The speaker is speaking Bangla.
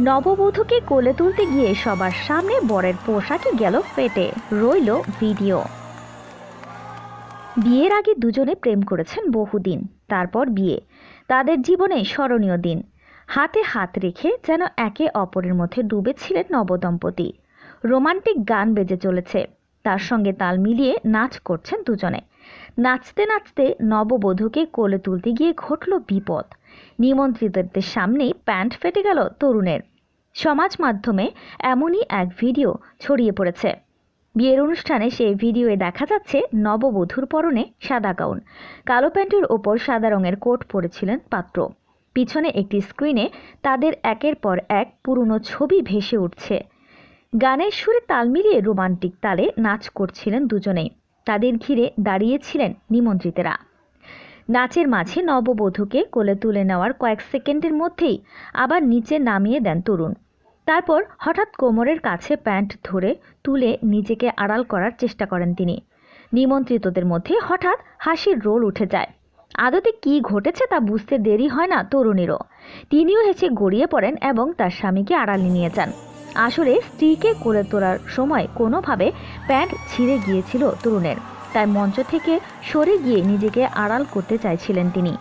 নববধূকে কোলে তুলতে গিয়ে সবার সামনে বরের পোশাকই গেল ফেটে। রইল ভিডিও। বিয়ের আগে দুজনে প্রেম করেছেন বহুদিন, তারপর বিয়ে। তাদের জীবনে স্মরণীয় দিন। হাতে হাত রেখে যেন একে অপরের মধ্যে ডুবেছিলেন নবদম্পতি। রোমান্টিক গান বেজে চলেছে। তার সঙ্গে তাল মিলিয়ে নাচ করছেন দুজনে। নাচতে নাচতে নববধূকে কোলে তুলতে গিয়ে ঘটল বিপদ। নিমন্ত্রিতদের সামনেই প্যান্ট ফেটে গেল তরুণের। সমাজ মাধ্যমে এমনই এক ভিডিও ছড়িয়ে পড়েছে। বিয়ের অনুষ্ঠানে সেই ভিডিওয়ে দেখা যাচ্ছে নববধূর পরনে সাদা গাউন। কালো প্যান্টের ওপর সাদা রঙের কোট পরেছিলেন পাত্র। পিছনে একটি স্ক্রিনে তাদের একের পর এক পুরনো ছবি ভেসে উঠছে। গানের সুরে তাল মিলিয়ে রোমান্টিক তালে নাচ করছিলেন দুজনেই। তাদের ঘিরে দাঁড়িয়েছিলেন নিমন্ত্রিতেরা। নাচের মাঝে নববধূকে কোলে তুলে নেওয়ার কয়েক সেকেন্ডের মধ্যেই আবার নিচে নামিয়ে দেন তরুণ। তারপর হঠাৎ কোমরের কাছে প্যান্ট ধরে তুলে নিজেকে আড়াল করার চেষ্টা করেন তিনি। নিমন্ত্রিতদের মধ্যে হঠাৎ হাসির রোল উঠে যায়। আদতে কি ঘটেছে তা বুঝতে দেরি হয় না তরুণীরও। তিনিও হেসে গড়িয়ে পড়েন এবং তার স্বামীকে আড়ালে নিয়ে যান। আসলে স্ত্রীকে কোলে তোলার সময় কোনোভাবে প্যান্ট ছিঁড়ে গিয়েছিল তরুণের। তাই মঞ্চ থেকে সরে গিয়ে নিজেকে আড়াল করতে চাইছিলেন তিনি।